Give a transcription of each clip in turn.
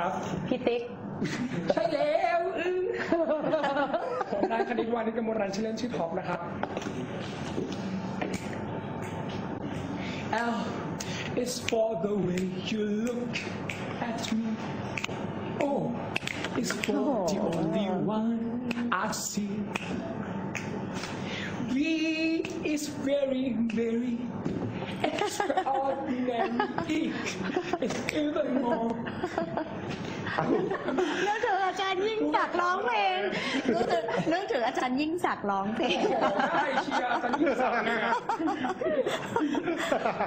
ครับ พี่ติ๊ก ใช่แล้วอื้อผมนายคณิตวานิกมลรันชื่อเล่นชื่อท็อปนะครับ L is for the way you look at me O is for the only one I see V is very very นึกถึงอาจารย์ยิ่งศักดิ์ร้องเพลงนึกถึงนึกถึงอาจารย์ยิ่งศักดิ์ร้องเพลงได้เชียร์สันนิษฐานเลยครับ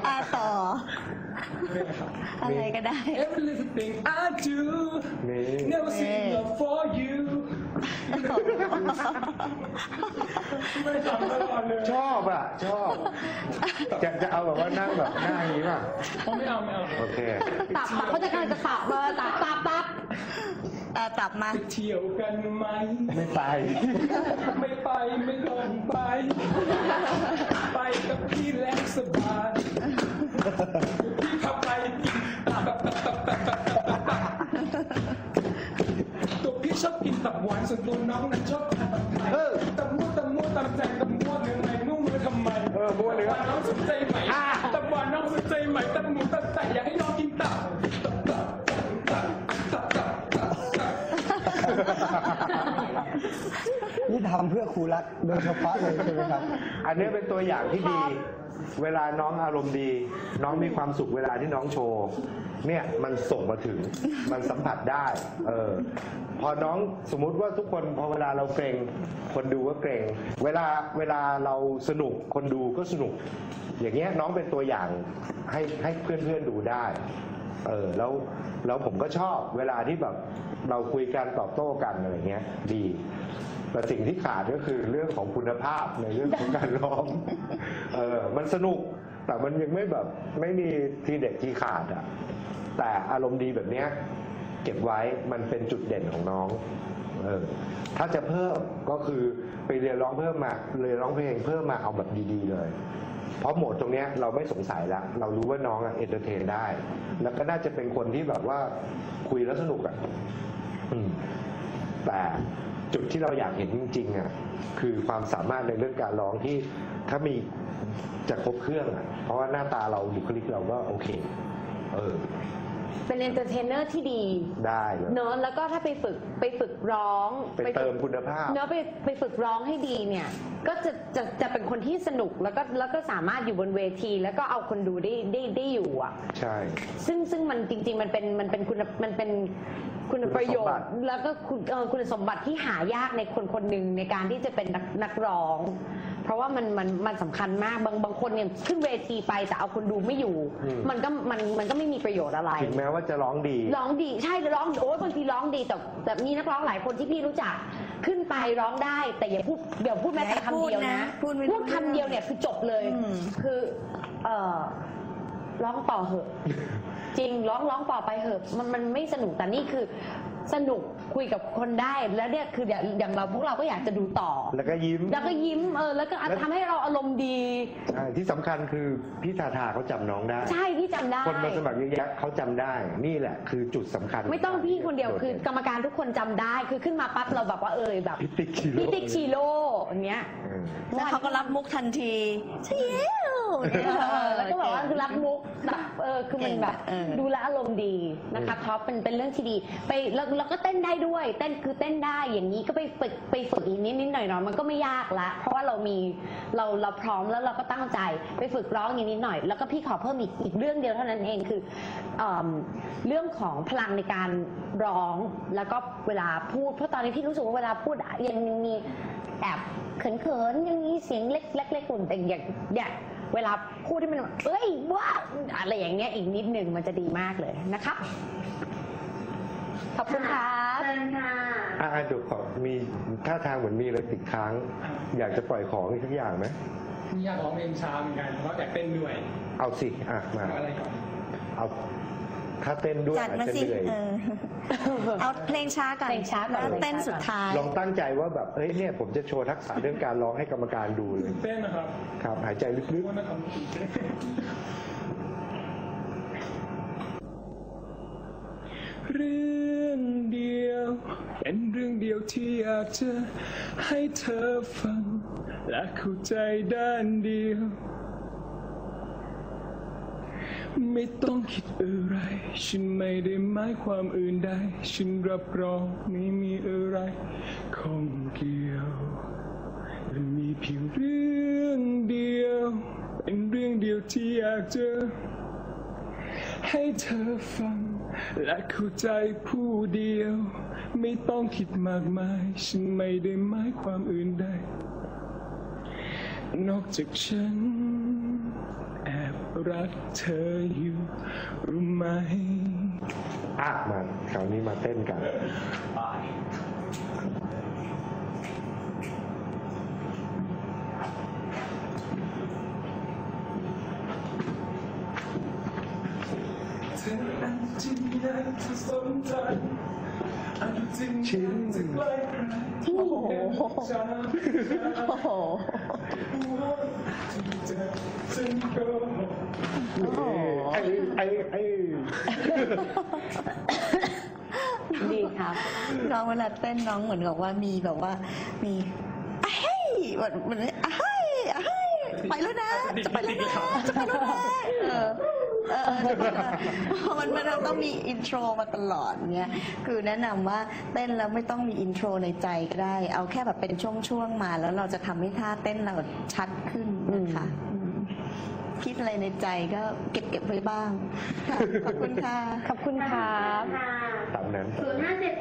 อาต่อ อะไรก็ได้ Every little thing I do นี่ never seen love for you ชอบอะ ชอบจะจะเอาแบบว่านั่งแบบหน้าอย่างนี้ป่ะเขาไม่เอาไม่เอาโอเคตับตับเขาจะกำลังจะตับเบอร์ตับตับตับเออตับมาไปเที่ยวกันไหมไม่ไป ไม่ไปไม่ต้องไป ไปกับพี่แลกสบาย กินตับหวานส่วนตัวน้องน่ะชอบทานตับไทยเออตับมั่วตับมั่วตับแจกตับมั่วเนื้อในนุ่มมือทำไมเออมั่วเนื้อตับน้องสนใจไหมตับหวานน้องสนใจไหมตับหมูตับไก่อยากให้น้องกินตับตับตับตับตับตับตับตับ ทำเพื่อครูรักโดยเฉพาะเลยใช่ไหมครับ อันนี้เป็นตัวอย่างที่ดี เวลาน้องอารมณ์ดี น้องมีความสุขเวลาที่น้องโชว์ เนี่ยมันส่งมาถึง มันสัมผัสได้ เออ พอน้องสมมุติว่าทุกคนพอเวลาเราเกรง คนดูก็เกรง เวลาเวลาเราสนุกคนดูก็สนุก อย่างเงี้ยน้องเป็นตัวอย่างให้ให้เพื่อนๆดูได้ เออแล้วแล้วผมก็ชอบเวลาที่แบบเราคุยกันตอบโต้กันอะไรเงี้ย ดี แต่สิ่งที่ขาดก็คือเรื่องของคุณภาพในเรื่องของการร้องเออมันสนุกแต่มันยังไม่แบบไม่มีทีเด็ดทีขาดอะแต่อารมณ์ดีแบบเนี้ยเก็บไว้มันเป็นจุดเด่นของน้องเออถ้าจะเพิ่มก็คือไปเรียนร้องเพิ่มมาเรียนร้องเพลงเพิ่มมาเอาแบบดีๆเลย เพราะโหมดตรงเนี้ยเราไม่สงสัยละเรารู้ว่าน้องอะเอนเตอร์เทนได้ แล้วก็น่าจะเป็นคนที่แบบว่าคุยแล้วสนุกอะแต่ จุดที่เราอยากเห็นจริงๆอะคือความสามารถในเรื่องการร้องที่ถ้ามีจะครบเครื่องอะเพราะว่าหน้าตาเราบุคลิกเราก็โอเค เออ เป็นเอนเตอร์เทนเนอร์ที่ดีได้เลยเนอะแล้วก็ถ้าไปฝึกไปฝึกร้องไปเติมคุณภาพ เนอะไปไปฝึกร้องให้ดีเนี่ย ก็จะจะจะเป็นคนที่สนุกแล้วก็แล้วก็สามารถอยู่บนเวที แล้วก็เอาคนดูได้ได้ได้อยู่อะ ใช่ ซึ่งซึ่งมันจริง ๆ มันเป็นมันเป็นคุณมันเป็นคุณคุณประโยสมบัชติน์ แล้วก็คุณเอ่อคุณสมบัติที่หายากในคนคนหนึ่งในการที่จะเป็นนักนักร้องเพ ราะว่ามันมันมันสำคัญมากบางบางคนเนี่ยขึ้นเวทีไปแต่เอาคนดูไม่อยู่มันก็มันมันก็ไม่มีประโยชน์อะไร ถึงแม้ว่าจะร้องดี ร้องดีใช่ร้องโอ้ยบางทีร้องดีแต่แต่มีนักร้องหลายคนที่พี่รู้จัก ขึ้นไปร้องได้ แต่อย่าพูดเดี๋ยวพูดแม้แต่คำเดียวนะพูดไม่รู้พูดคำเดียวเนี่ยคือจบเลย อืม คือเอ่อร้องต่อเหอะ จริงร้องร้องต่อไปเหอะมันมันไม่สนุกแต่นี่คือ สนุกคุยกับคนได้แล้วเนี่ยคืออย่างอย่างเราพวกเราก็อยากจะดูต่อ แล้วก็ยิ้ม แล้วก็ยิ้มเออแล้วก็แล้ว ทำให้เราอารมณ์ดี ใช่ที่สำคัญคือพี่ทาทาเขาจำน้องได้ ใช่พี่จำได้ คนมาสมัครเยอะแยะเขาจำได้ นี่แหละคือจุดสำคัญไม่ต้องพี่คนเดียวโคือกรรมการทุกคนจำได้ คือขึ้นมาปั๊บเราแบบว่าเออแบบพี่ติ๊กชิโร่พี่ติ๊กชีโร่อย่างเงี้ยเออแล้วเขาก็รับมุกทันทีเชียว เออแล้วก็แบบว่าคือรับมุกแบบเออคือมันแบบเออ ดูแลวอารมณ์ดีนะคะท็อปเป็นเป็นเรื่องที่ดี ไปแล้วแล้วก็เต้นได้ด้วย เต้นคือเต้นได้อย่างนี้ก็ไปฝึกไปฝึกอีกนิดนิดหน่อยหน่อยมันก็ไม่ยากละ เพราะว่าเรามีเราเราพร้อมแล้วเราก็ตั้งใจไปฝึกร้องอย่างนิดหน่อย แล้วก็พี่ขอเพิ่มอีกอีกเรื่องเดียวเท่านั้นเองคือเอิ่มเรื่องของพลังในการร้องแล้วก็เวลาพูด เพราะตอนนี้พี่รู้สึกว่าเวลาพูดอะยังมี แอบเขินๆยังมีเสียงเล็กๆเล็กๆอุ่นแต่อย่างอย่าง เวลาพูดที่มันแบบเอ้ยว้าอะไรอย่างเงี้ยอีกนิดหนึ่งมันจะดีมากเลยนะครับขอบคุณครับเชิญค่ะอ่าเดี๋ยวขอมีท่าทางเหมือนมีอะไรติดค้าง อยากจะปล่อยของอีกสักอย่างไหมอยากร้องเพลงช้าเหมือนกันเพราะอยากเต้นด้วย เอาสิ อะมาเอาอะไรก่อนเอา ถ้าเต้นด้วยจัดมาอาจจะสิเหนื่อย เออเอาเพลงช้าก่อนเพลงช้าก่อน แล้วเต้นสุดท้าย ลองตั้งใจว่าแบบเอ้ยเนี่ยผมจะโชว์ทักษะเรื่องการร้องให้กรรมการดูเลย เต้นนะครับครับ หายใจลึกว่านะครับเรื่องเดียว เป็นเรื่องเดียวที่อยากจะให้เธอฟัง และเข้าใจด้านเดียว ไม่ต้องคิดอะไร ฉันไม่ได้หมายความอื่นใด ฉันรับรองไม่มีอะไรข้องเกี่ยวมันมีเพียงเรื่องเดียว เป็นเรื่องเดียวที่อยากเจะให้เธอฟัง และเข้าใจผู้เดียว ไม่ต้องคิดมากมาย ฉันไม่ได้หมายความอื่นใด นอกจากฉัน รักเธออยู่รู้ไหมอะมาคราวนี้มาเต้นกัน เธออันจริงอยากจะสนใจอันจริงชิ้นจะใกล้ใครโอ้โหจะโอ้โห ไอ้ไอ้ไอ้ดีครับน้องเวลาเต้นน้องเหมือนกับว่ามีแบบว่า มีอะเฮ้ยแบบเหมือนอะเฮ้ยอะเฮ้ยไปแล้วนะ จะไปแล้วนะจะไปแล้วนะเออเออเออมันมันต้องมีอินโทรมาตลอดเงี้ยคือแนะนำว่าเต้นแล้วไม่ต้องมีอินโทรในใจก็ได้ เอาแค่แบบเป็นช่วงๆมาแล้วเราจะทำให้ท่าเต้นเราชัดขึ้นนะคะอืม คิดอะไรในใจก็เก็บเก็บไว้บ้างค่ะขอบคุณค่ะ ขอบคุณครับ ตามนั้น ศูนย์ห้าเจ็ด